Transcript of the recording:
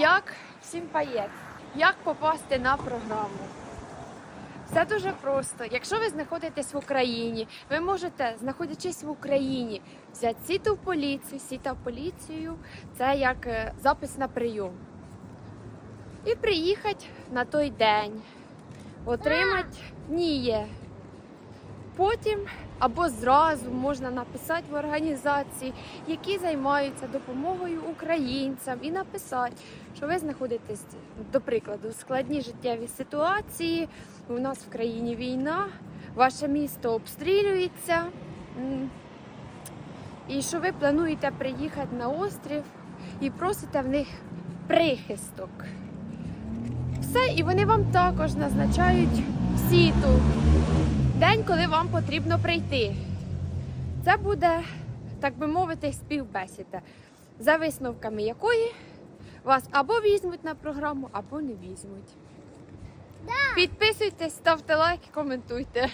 Як всім паєт, як попасти на програму? Все дуже просто. Якщо ви знаходитесь в Україні, ви можете, знаходячись в Україні, взяти сіто в поліцію. Сіта в поліцію це як е, запис на прийом. І приїхати на той день, отримати ні є. Потім або зразу можна написати в організації, які займаються допомогою українцям, і написати, що ви знаходитесь, до прикладу, в складній життєвій ситуації. У нас в країні війна, ваше місто обстрілюється. І що ви плануєте приїхати на острів і просите в них прихисток. Все, і вони вам також назначають сіту коли вам потрібно прийти. Це буде, так би мовити, співбесіда, за висновками якої вас або візьмуть на програму, або не візьмуть. Підписуйтесь, ставте лайки, коментуйте.